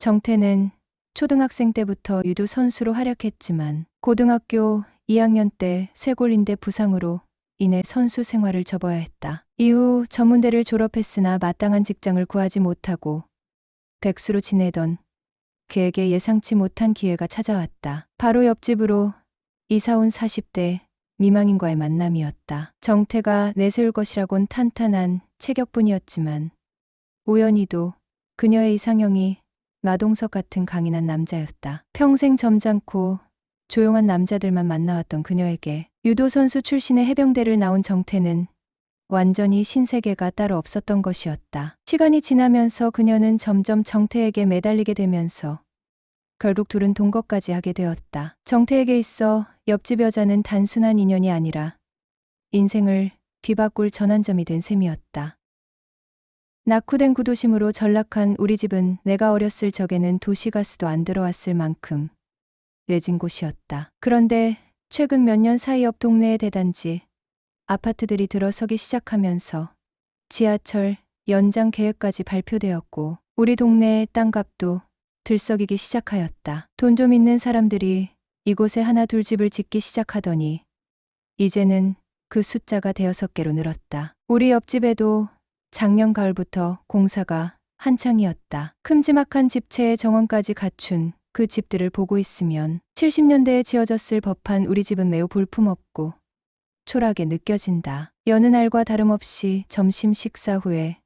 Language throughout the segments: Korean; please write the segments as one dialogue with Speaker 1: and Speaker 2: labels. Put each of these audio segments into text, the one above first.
Speaker 1: 정태는 초등학생 때부터 유도 선수로 활약했지만 고등학교 2학년 때 쇄골인대 부상으로 인해 선수 생활을 접어야 했다. 이후 전문대를 졸업했으나 마땅한 직장을 구하지 못하고 백수로 지내던 그에게 예상치 못한 기회가 찾아왔다. 바로 옆집으로 이사 온 40대 미망인과의 만남이었다. 정태가 내세울 것이라곤 탄탄한 체격뿐이었지만 우연히도 그녀의 이상형이 마동석 같은 강인한 남자였다. 평생 점잖고 조용한 남자들만 만나왔던 그녀에게 유도 선수 출신의 해병대를 나온 정태는 완전히 신세계가 따로 없었던 것이었다. 시간이 지나면서 그녀는 점점 정태에게 매달리게 되면서 결국 둘은 동거까지 하게 되었다. 정태에게 있어 옆집 여자는 단순한 인연이 아니라 인생을 뒤바꿀 전환점이 된 셈이었다. 낙후된 구도심으로 전락한 우리 집은 내가 어렸을 적에는 도시가스도 안 들어왔을 만큼 외진 곳이었다. 그런데 최근 몇 년 사이 옆 동네의 대단지, 아파트들이 들어서기 시작하면서 지하철 연장 계획까지 발표되었고 우리 동네의 땅값도 들썩이기 시작하였다. 돈 좀 있는 사람들이 이곳에 하나 둘 집을 짓기 시작하더니 이제는 그 숫자가 대여섯 개로 늘었다. 우리 옆집에도 작년 가을부터 공사가 한창이었다. 큼지막한 집체의 정원까지 갖춘 그 집들을 보고 있으면 70년대에 지어졌을 법한 우리 집은 매우 볼품없고 초라하게 느껴진다. 여느 날과 다름없이 점심 식사 후에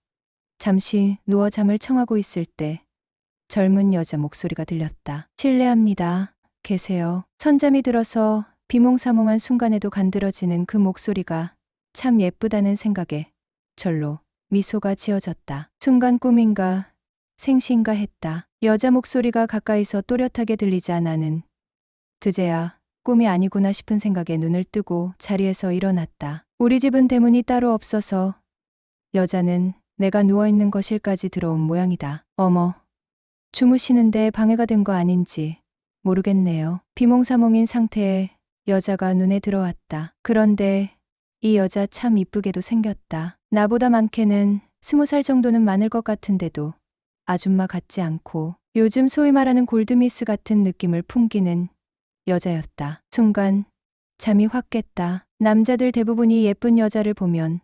Speaker 1: 잠시 누워 잠을 청하고 있을 때 젊은 여자 목소리가 들렸다. 실례합니다. 계세요. 선잠이 들어서 비몽사몽한 순간에도 간드러지는 그 목소리가 참 예쁘다는 생각에 절로 미소가 지어졌다. 순간 꿈인가 생시인가 했다. 여자 목소리가 가까이서 또렷하게 들리자 나는 드제야 꿈이 아니구나 싶은 생각에 눈을 뜨고 자리에서 일어났다. 우리 집은 대문이 따로 없어서 여자는 내가 누워있는 거실까지 들어온 모양이다. 어머, 주무시는데 방해가 된 거 아닌지 모르겠네요. 비몽사몽인 상태에 여자가 눈에 들어왔다. 그런데 이 여자 참 이쁘게도 생겼다. 나보다 많게는 스무 살 정도는 많을 것 같은데도 아줌마 같지 않고 요즘 소위 말하는 골드미스 같은 느낌을 풍기는 여자였다. 순간 잠이 확 깼다. 남자들 대부분이 예쁜 여자를 보면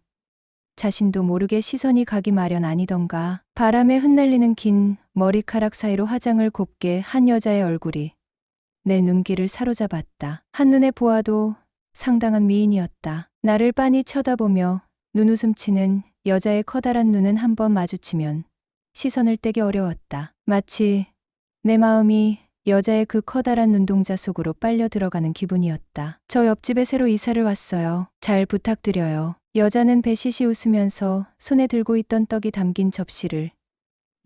Speaker 1: 자신도 모르게 시선이 가기 마련 아니던가. 바람에 흩날리는 긴 머리카락 사이로 화장을 곱게 한 여자의 얼굴이 내 눈길을 사로잡았다. 한눈에 보아도 상당한 미인이었다. 나를 빤히 쳐다보며 눈웃음 치는 여자의 커다란 눈은 한 번 마주치면 시선을 떼기 어려웠다. 마치 내 마음이 여자의 그 커다란 눈동자 속으로 빨려 들어가는 기분이었다. 저 옆집에 새로 이사를 왔어요. 잘 부탁드려요. 여자는 배시시 웃으면서 손에 들고 있던 떡이 담긴 접시를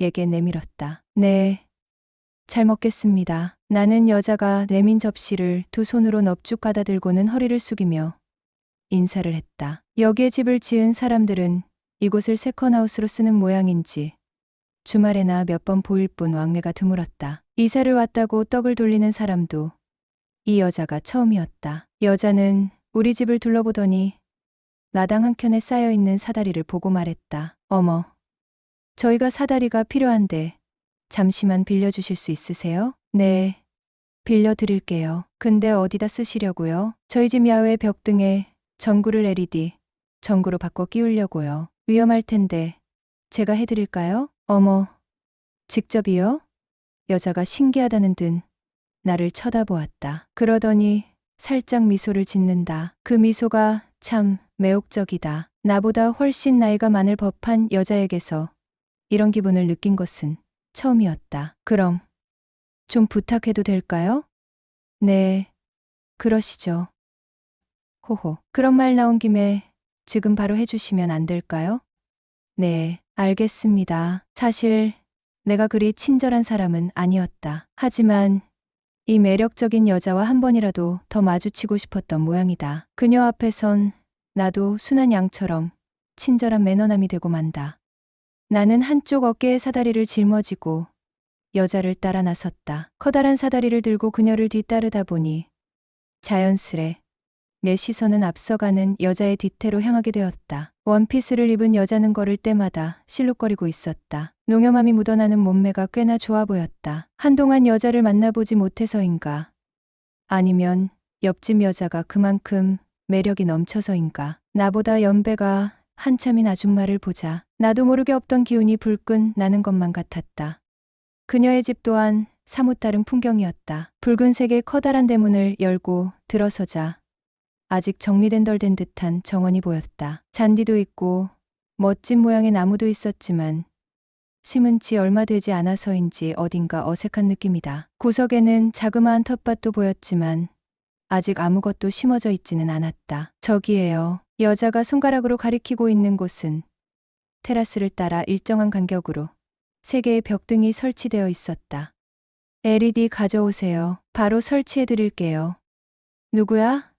Speaker 1: 얘게 내밀었다. 네. 잘 먹겠습니다. 나는 여자가 내민 접시를 두 손으로 넙죽 가다들고는 허리를 숙이며 인사를 했다. 여기에 집을 지은 사람들은 이곳을 세컨하우스로 쓰는 모양인지 주말에나 몇 번 보일 뿐 왕래가 드물었다. 이사를 왔다고 떡을 돌리는 사람도 이 여자가 처음이었다. 여자는 우리 집을 둘러보더니 나당 한켠에 쌓여 있는 사다리를 보고 말했다. 어머, 저희가 사다리가 필요한데 잠시만 빌려주실 수 있으세요? 네, 빌려드릴게요. 근데 어디다 쓰시려고요? 저희 집 야외 벽 등에 전구를 LED, 전구로 바꿔 끼우려고요. 위험할 텐데 제가 해드릴까요? 어머, 직접이요? 여자가 신기하다는 듯 나를 쳐다보았다. 그러더니 살짝 미소를 짓는다. 그 미소가 참 매혹적이다. 나보다 훨씬 나이가 많을 법한 여자에게서 이런 기분을 느낀 것은 처음이었다. 그럼 좀 부탁해도 될까요? 네, 그러시죠. 호호. 그런 말 나온 김에 지금 바로 해주시면 안 될까요? 네, 알겠습니다. 사실 내가 그리 친절한 사람은 아니었다. 하지만 이 매력적인 여자와 한 번이라도 더 마주치고 싶었던 모양이다. 그녀 앞에선 나도 순한 양처럼 친절한 매너남이 되고 만다. 나는 한쪽 어깨에 사다리를 짊어지고 여자를 따라 나섰다. 커다란 사다리를 들고 그녀를 뒤따르다 보니 자연스레 내 시선은 앞서가는 여자의 뒤태로 향하게 되었다. 원피스를 입은 여자는 걸을 때마다 실룩거리고 있었다. 농염함이 묻어나는 몸매가 꽤나 좋아 보였다. 한동안 여자를 만나보지 못해서인가? 아니면 옆집 여자가 그만큼 매력이 넘쳐서인가? 나보다 연배가 한참인 아줌마를 보자 나도 모르게 없던 기운이 불끈 나는 것만 같았다. 그녀의 집 또한 사뭇 다른 풍경이었다. 붉은색의 커다란 대문을 열고 들어서자 아직 정리된 덜 된 듯한 정원이 보였다. 잔디도 있고 멋진 모양의 나무도 있었지만 심은 지 얼마 되지 않아서인지 어딘가 어색한 느낌이다. 구석에는 자그마한 텃밭도 보였지만 아직 아무것도 심어져 있지는 않았다. 저기에요. 여자가 손가락으로 가리키고 있는 곳은 테라스를 따라 일정한 간격으로 세 개의 벽등이 설치되어 있었다. LED 가져오세요. 바로 설치해 드릴게요. 누구야?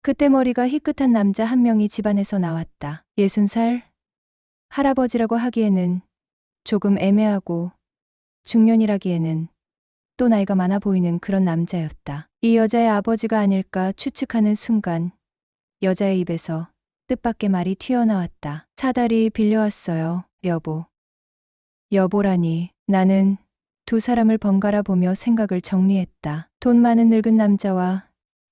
Speaker 1: 그때 머리가 희끗한 남자 한 명이 집안에서 나왔다. 예순 살? 할아버지라고 하기에는 조금 애매하고 중년이라기에는 또 나이가 많아 보이는 그런 남자였다. 이 여자의 아버지가 아닐까 추측하는 순간 여자의 입에서 뜻밖의 말이 튀어나왔다. 사다리 빌려왔어요, 여보. 여보라니, 나는 두 사람을 번갈아 보며 생각을 정리했다. 돈 많은 늙은 남자와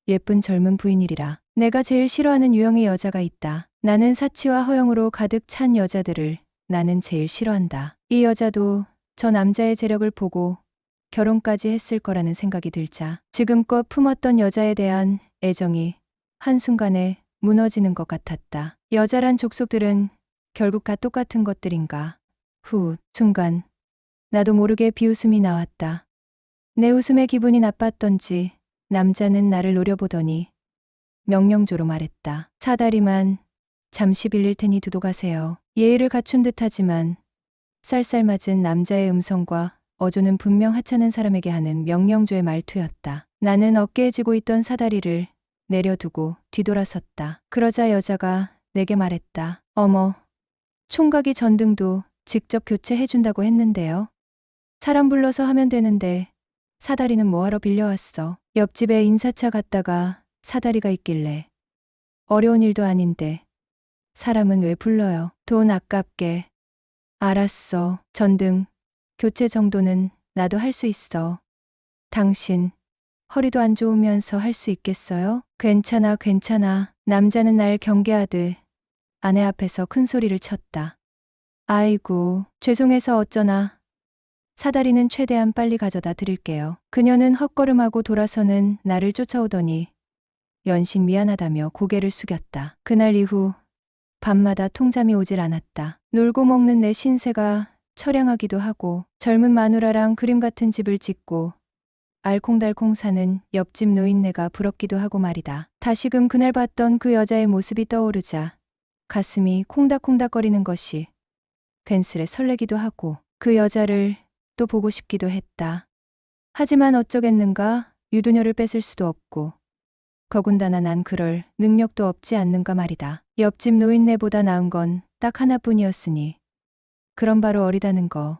Speaker 1: 예쁜 젊은 부인이리라. 내가 제일 싫어하는 유형의 여자가 있다. 나는 사치와 허영으로 가득 찬 여자들을 나는 제일 싫어한다. 이 여자도 저 남자의 재력을 보고 결혼까지 했을 거라는 생각이 들자 지금껏 품었던 여자에 대한 애정이 한순간에 무너지는 것 같았다. 여자란 족속들은 결국 다 똑같은 것들인가. 후, 순간 나도 모르게 비웃음이 나왔다. 내 웃음에 기분이 나빴던지 남자는 나를 노려보더니 명령조로 말했다. 사다리만 잠시 빌릴 테니 두고 가세요. 예의를 갖춘 듯하지만 쌀쌀맞은 남자의 음성과 어조는 분명 하찮은 사람에게 하는 명령조의 말투였다. 나는 어깨에 쥐고 있던 사다리를 내려두고 뒤돌아섰다. 그러자 여자가 내게 말했다. 어머, 총각이 전등도 직접 교체해준다고 했는데요. 사람 불러서 하면 되는데 사다리는 뭐하러 빌려왔어. 옆집에 인사차 갔다가 사다리가 있길래. 어려운 일도 아닌데. 사람은 왜 불러요? 돈 아깝게. 알았어. 전등. 교체 정도는 나도 할 수 있어. 당신. 허리도 안 좋으면서 할 수 있겠어요? 괜찮아, 괜찮아. 남자는 날 경계하듯 아내 앞에서 큰 소리를 쳤다. 아이고, 죄송해서 어쩌나. 사다리는 최대한 빨리 가져다 드릴게요. 그녀는 헛걸음하고 돌아서는 나를 쫓아오더니 연신 미안하다며 고개를 숙였다. 그날 이후 밤마다 통잠이 오질 않았다. 놀고 먹는 내 신세가 처량하기도 하고 젊은 마누라랑 그림 같은 집을 짓고 알콩달콩 사는 옆집 노인네가 부럽기도 하고 말이다. 다시금 그날 봤던 그 여자의 모습이 떠오르자 가슴이 콩닥콩닥거리는 것이 괜스레 설레기도 하고 그 여자를 또 보고 싶기도 했다. 하지만 어쩌겠는가 유두녀를 뺏을 수도 없고 거군다나 난 그럴 능력도 없지 않는가 말이다. 옆집 노인네보다 나은 건 딱 하나뿐이었으니 그런 바로 어리다는 거.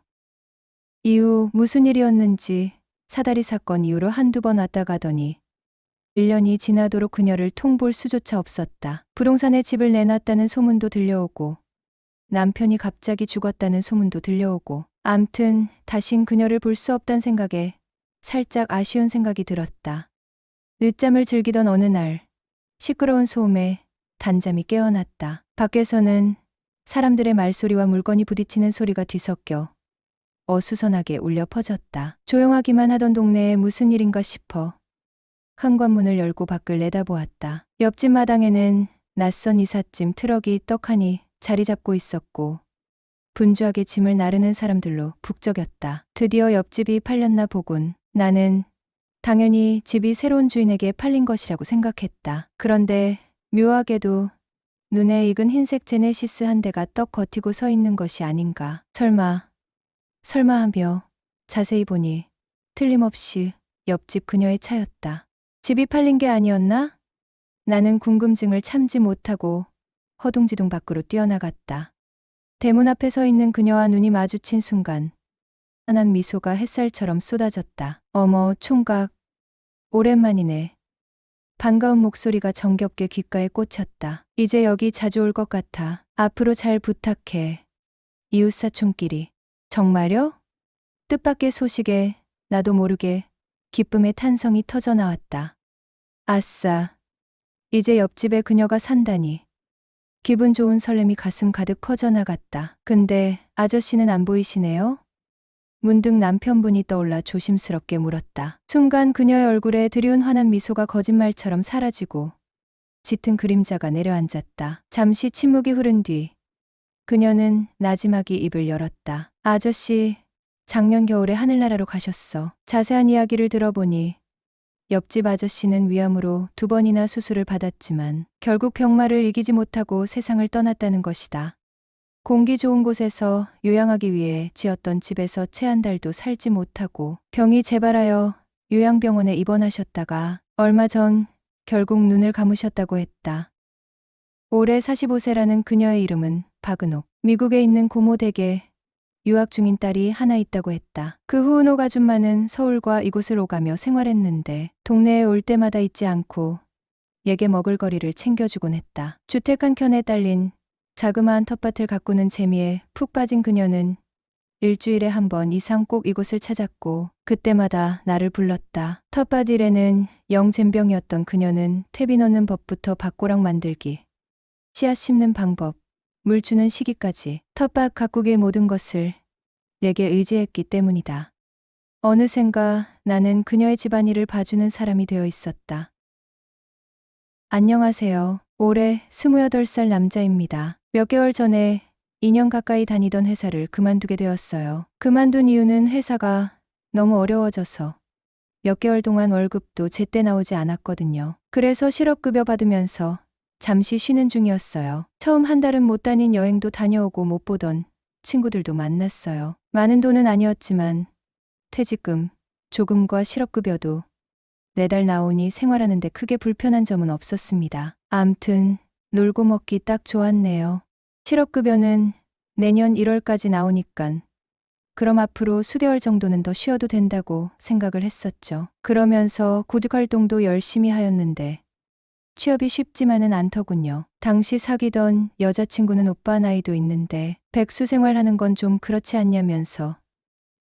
Speaker 1: 이후 무슨 일이었는지 사다리 사건 이후로 한두 번 왔다 가더니 1년이 지나도록 그녀를 통볼 수조차 없었다. 부동산에 집을 내놨다는 소문도 들려오고 남편이 갑자기 죽었다는 소문도 들려오고 암튼 다신 그녀를 볼 수 없단 생각에 살짝 아쉬운 생각이 들었다. 늦잠을 즐기던 어느 날 시끄러운 소음에 단잠이 깨어났다. 밖에서는 사람들의 말소리와 물건이 부딪히는 소리가 뒤섞여 어수선하게 울려 퍼졌다. 조용하기만 하던 동네에 무슨 일인가 싶어 현관문을 열고 밖을 내다보았다. 옆집 마당에는 낯선 이삿짐 트럭이 떡하니 자리 잡고 있었고 분주하게 짐을 나르는 사람들로 북적였다. 드디어 옆집이 팔렸나 보군. 나는 당연히 집이 새로운 주인에게 팔린 것이라고 생각했다. 그런데 묘하게도 눈에 익은 흰색 제네시스 한 대가 떡 버티고 서 있는 것이 아닌가. 설마, 설마 하며 자세히 보니 틀림없이 옆집 그녀의 차였다. 집이 팔린 게 아니었나? 나는 궁금증을 참지 못하고 허둥지둥 밖으로 뛰어나갔다. 대문 앞에 서 있는 그녀와 눈이 마주친 순간 환한 미소가 햇살처럼 쏟아졌다. 어머, 총각. 오랜만이네. 반가운 목소리가 정겹게 귓가에 꽂혔다. 이제 여기 자주 올 것 같아. 앞으로 잘 부탁해. 이웃사촌끼리. 정말요? 뜻밖의 소식에 나도 모르게 기쁨의 탄성이 터져 나왔다. 아싸. 이제 옆집에 그녀가 산다니. 기분 좋은 설렘이 가슴 가득 퍼져나갔다. 근데 아저씨는 안 보이시네요? 문득 남편분이 떠올라 조심스럽게 물었다. 순간 그녀의 얼굴에 드리운 환한 미소가 거짓말처럼 사라지고 짙은 그림자가 내려앉았다. 잠시 침묵이 흐른 뒤 그녀는 나지막이 입을 열었다. 아저씨, 작년 겨울에 하늘나라로 가셨어. 자세한 이야기를 들어보니 옆집 아저씨는 위암으로 두 번이나 수술을 받았지만 결국 병마를 이기지 못하고 세상을 떠났다는 것이다. 공기 좋은 곳에서 요양하기 위해 지었던 집에서 채 한 달도 살지 못하고 병이 재발하여 요양병원에 입원하셨다가 얼마 전 결국 눈을 감으셨다고 했다. 올해 45세라는 그녀의 이름은 박은옥. 미국에 있는 고모 댁에 유학 중인 딸이 하나 있다고 했다. 그 후 은옥 아줌마는 서울과 이곳을 오가며 생활했는데 동네에 올 때마다 잊지 않고 얘게 먹을 거리를 챙겨주곤 했다. 주택 한 켠에 딸린 자그마한 텃밭을 가꾸는 재미에 푹 빠진 그녀는 일주일에 한 번 이상 꼭 이곳을 찾았고 그때마다 나를 불렀다. 텃밭 일에는 영잼병이었던 그녀는 퇴비 넣는 법부터 밭고랑 만들기, 씨앗 심는 방법, 물 주는 시기까지 텃밭 가꾸기의 모든 것을 내게 의지했기 때문이다. 어느샌가 나는 그녀의 집안일을 봐주는 사람이 되어 있었다. 안녕하세요. 올해 28살 남자입니다. 몇 개월 전에 2년 가까이 다니던 회사를 그만두게 되었어요. 그만둔 이유는 회사가 너무 어려워져서 몇 개월 동안 월급도 제때 나오지 않았거든요. 그래서 실업급여 받으면서 잠시 쉬는 중이었어요. 처음 한 달은 못 다닌 여행도 다녀오고 못 보던 친구들도 만났어요. 많은 돈은 아니었지만 퇴직금, 조금과 실업급여도 매달 나오니 생활하는데 크게 불편한 점은 없었습니다. 암튼 놀고 먹기 딱 좋았네요. 실업급여는 내년 1월까지 나오니깐 그럼 앞으로 수개월 정도는 더 쉬어도 된다고 생각을 했었죠. 그러면서 구직 활동도 열심히 하였는데 취업이 쉽지만은 않더군요. 당시 사귀던 여자친구는 오빠 나이도 있는데 백수 생활하는 건 좀 그렇지 않냐면서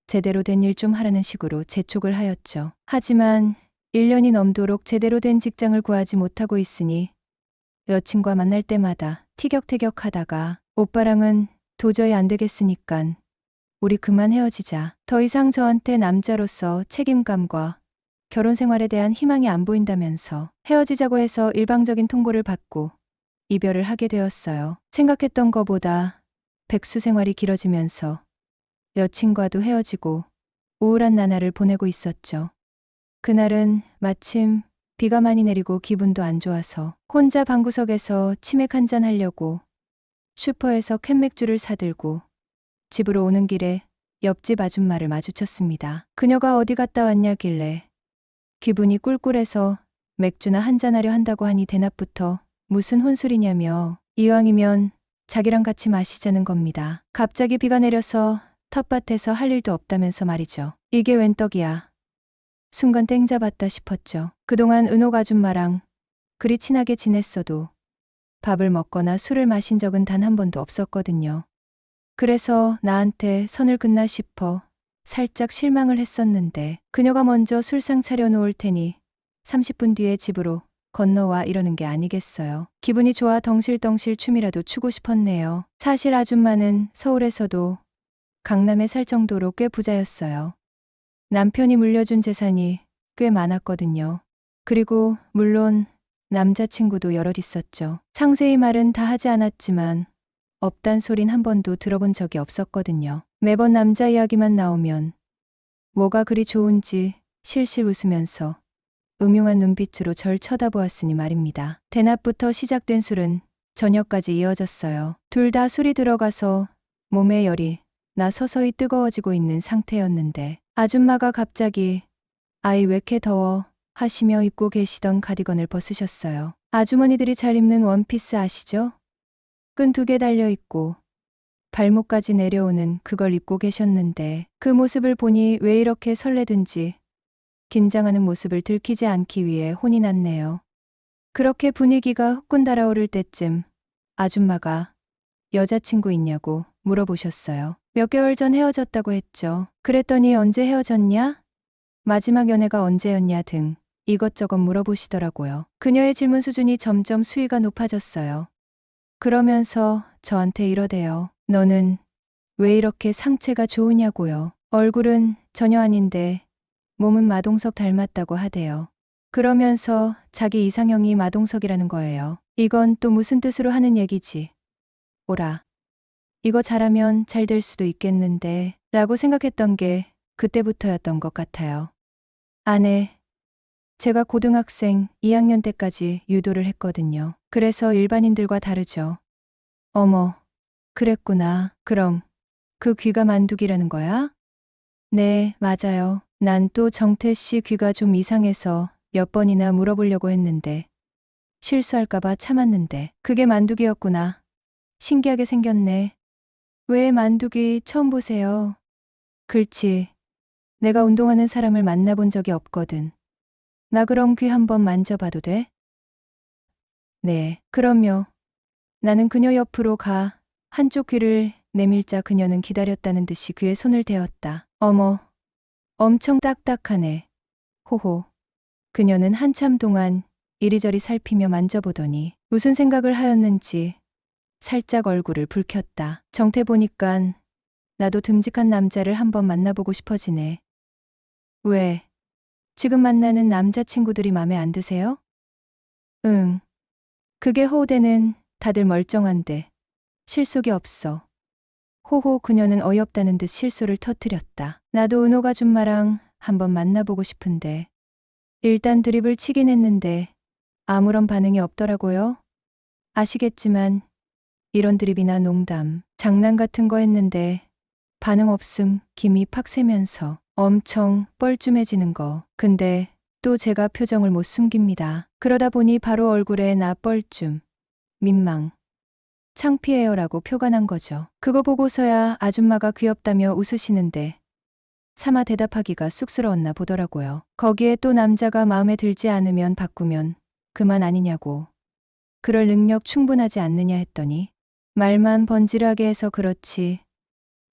Speaker 1: 제대로 된 일 좀 하라는 식으로 재촉을 하였죠. 하지만 1년이 넘도록 제대로 된 직장을 구하지 못하고 있으니 여친과 만날 때마다 티격태격 하다가 오빠랑은 도저히 안 되겠으니깐 우리 그만 헤어지자. 더 이상 저한테 남자로서 책임감과 결혼 생활에 대한 희망이 안 보인다면서 헤어지자고 해서 일방적인 통보를 받고 이별을 하게 되었어요. 생각했던 것보다 백수 생활이 길어지면서 여친과도 헤어지고 우울한 나날을 보내고 있었죠. 그날은 마침 비가 많이 내리고 기분도 안 좋아서 혼자 방구석에서 치맥 한 잔 하려고 슈퍼에서 캔맥주를 사들고 집으로 오는 길에 옆집 아줌마를 마주쳤습니다. 그녀가 어디 갔다 왔냐길래 기분이 꿀꿀해서 맥주나 한잔하려 한다고 하니 대낮부터 무슨 혼술이냐며 이왕이면 자기랑 같이 마시자는 겁니다. 갑자기 비가 내려서 텃밭에서 할 일도 없다면서 말이죠. 이게 웬 떡이야. 순간 땡 잡았다 싶었죠. 그동안 은옥 아줌마랑 그리 친하게 지냈어도 밥을 먹거나 술을 마신 적은 단 한 번도 없었거든요. 그래서 나한테 선을 긋나 싶어 살짝 실망을 했었는데 그녀가 먼저 술상 차려놓을 테니 30분 뒤에 집으로 건너와 이러는 게 아니겠어요. 기분이 좋아 덩실덩실 춤이라도 추고 싶었네요. 사실 아줌마는 서울에서도 강남에 살 정도로 꽤 부자였어요. 남편이 물려준 재산이 꽤 많았거든요. 그리고 물론 남자친구도 여럿 있었죠. 상세히 말은 다 하지 않았지만 없단 소린 한 번도 들어본 적이 없었거든요. 매번 남자 이야기만 나오면 뭐가 그리 좋은지 실실 웃으면서 음흉한 눈빛으로 절 쳐다보았으니 말입니다. 대낮부터 시작된 술은 저녁까지 이어졌어요. 둘 다 술이 들어가서 몸의 열이 나 서서히 뜨거워지고 있는 상태였는데 아줌마가 갑자기 아이 왜 이렇게 더워 하시며 입고 계시던 가디건을 벗으셨어요. 아주머니들이 잘 입는 원피스 아시죠? 끈 두 개 달려 있고 발목까지 내려오는 그걸 입고 계셨는데 그 모습을 보니 왜 이렇게 설레든지 긴장하는 모습을 들키지 않기 위해 혼이 났네요. 그렇게 분위기가 후끈 달아오를 때쯤 아줌마가 여자친구 있냐고 물어보셨어요. 몇 개월 전 헤어졌다고 했죠. 그랬더니 언제 헤어졌냐? 마지막 연애가 언제였냐 등 이것저것 물어보시더라고요. 그녀의 질문 수준이 점점 수위가 높아졌어요. 그러면서 저한테 이러대요. 너는 왜 이렇게 상체가 좋으냐고요. 얼굴은 전혀 아닌데 몸은 마동석 닮았다고 하대요. 그러면서 자기 이상형이 마동석이라는 거예요. 이건 또 무슨 뜻으로 하는 얘기지? 오라. 이거 잘하면 잘 될 수도 있겠는데 라고 생각했던 게 그때부터였던 것 같아요. 아내, 제가 고등학생 2학년 때까지 유도를 했거든요. 그래서 일반인들과 다르죠. 어머, 그랬구나. 그럼 그 귀가 만두기라는 거야? 네, 맞아요. 난 또 정태 씨 귀가 좀 이상해서 몇 번이나 물어보려고 했는데 실수할까봐 참았는데 그게 만두기였구나. 신기하게 생겼네. 왜 만두기 처음 보세요? 글치. 내가 운동하는 사람을 만나본 적이 없거든. 나 그럼 귀 한번 만져봐도 돼? 네, 그럼요. 나는 그녀 옆으로 가 한쪽 귀를 내밀자 그녀는 기다렸다는 듯이 귀에 손을 대었다. 어머, 엄청 딱딱하네. 호호. 그녀는 한참 동안 이리저리 살피며 만져보더니 무슨 생각을 하였는지 살짝 얼굴을 붉혔다. 정태 보니깐 나도 듬직한 남자를 한번 만나보고 싶어지네. 왜? 지금 만나는 남자친구들이 맘에 안 드세요? 응. 그게 호우대는 다들 멀쩡한데 실속이 없어. 호호 그녀는 어이없다는 듯 실소를 터뜨렸다. 나도 은호가 줌마랑 한번 만나보고 싶은데 일단 드립을 치긴 했는데 아무런 반응이 없더라고요. 아시겠지만 이런 드립이나 농담, 장난 같은 거 했는데 반응 없음 김이 팍 새면서 엄청 뻘쭘해지는 거. 근데 또 제가 표정을 못 숨깁니다. 그러다 보니 바로 얼굴에 나 뻘쭘, 민망, 창피해요라고 표가 난 거죠. 그거 보고서야 아줌마가 귀엽다며 웃으시는데 차마 대답하기가 쑥스러웠나 보더라고요. 거기에 또 남자가 마음에 들지 않으면 바꾸면 그만 아니냐고. 그럴 능력 충분하지 않느냐 했더니 말만 번지르하게 해서 그렇지.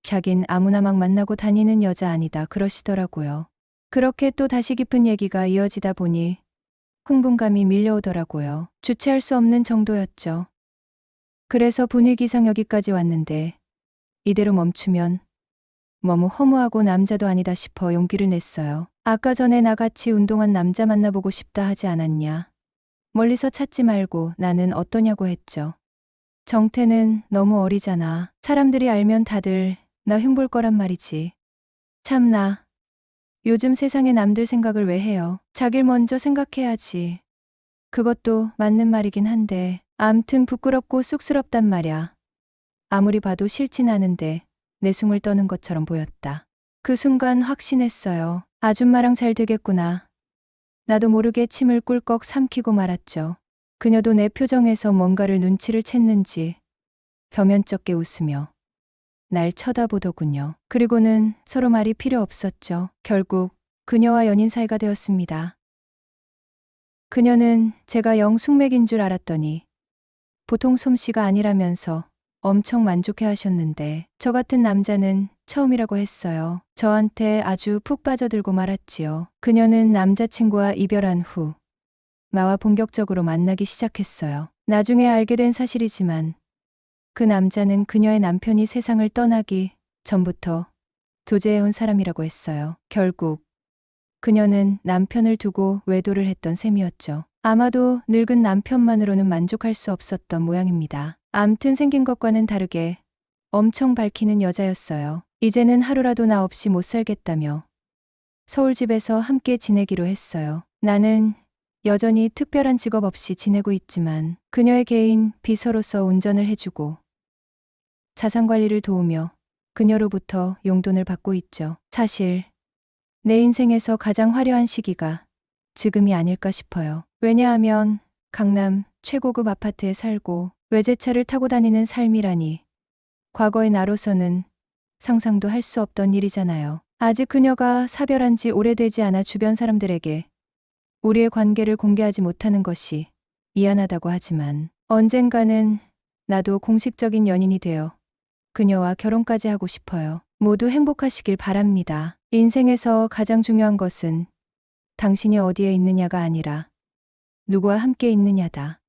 Speaker 1: 자긴 아무나 막 만나고 다니는 여자 아니다 그러시더라고요. 그렇게 또 다시 깊은 얘기가 이어지다 보니 흥분감이 밀려오더라고요. 주체할 수 없는 정도였죠. 그래서 분위기상 여기까지 왔는데 이대로 멈추면 너무 허무하고 남자도 아니다 싶어 용기를 냈어요. 아까 전에 나같이 운동한 남자 만나보고 싶다 하지 않았냐. 멀리서 찾지 말고 나는 어떠냐고 했죠. 정태는 너무 어리잖아. 사람들이 알면 다들 나 흉볼 거란 말이지. 참나. 요즘 세상에 남들 생각을 왜 해요? 자길 먼저 생각해야지. 그것도 맞는 말이긴 한데, 암튼 부끄럽고 쑥스럽단 말야. 아무리 봐도 싫진 않은데, 내 숨을 떠는 것처럼 보였다. 그 순간 확신했어요. 아줌마랑 잘 되겠구나. 나도 모르게 침을 꿀꺽 삼키고 말았죠. 그녀도 내 표정에서 뭔가를 눈치를 챘는지 겸연쩍게 웃으며 날 쳐다보더군요. 그리고는 서로 말이 필요 없었죠. 결국 그녀와 연인 사이가 되었습니다. 그녀는 제가 영 숙맥인 줄 알았더니 보통 솜씨가 아니라면서 엄청 만족해 하셨는데 저 같은 남자는 처음이라고 했어요. 저한테 아주 푹 빠져들고 말았지요. 그녀는 남자친구와 이별한 후 나와 본격적으로 만나기 시작했어요. 나중에 알게 된 사실이지만 그 남자는 그녀의 남편이 세상을 떠나기 전부터 교제해온 사람이라고 했어요. 결국 그녀는 남편을 두고 외도를 했던 셈이었죠. 아마도 늙은 남편만으로는 만족할 수 없었던 모양입니다. 암튼 생긴 것과는 다르게 엄청 밝히는 여자였어요. 이제는 하루라도 나 없이 못 살겠다며 서울집에서 함께 지내기로 했어요. 나는 여전히 특별한 직업 없이 지내고 있지만 그녀의 개인 비서로서 운전을 해주고 자산 관리를 도우며 그녀로부터 용돈을 받고 있죠. 사실 내 인생에서 가장 화려한 시기가 지금이 아닐까 싶어요. 왜냐하면 강남 최고급 아파트에 살고 외제차를 타고 다니는 삶이라니 과거의 나로서는 상상도 할 수 없던 일이잖아요. 아직 그녀가 사별한 지 오래되지 않아 주변 사람들에게 우리의 관계를 공개하지 못하는 것이 미안하다고 하지만 언젠가는 나도 공식적인 연인이 되어 그녀와 결혼까지 하고 싶어요. 모두 행복하시길 바랍니다. 인생에서 가장 중요한 것은 당신이 어디에 있느냐가 아니라 누구와 함께 있느냐다.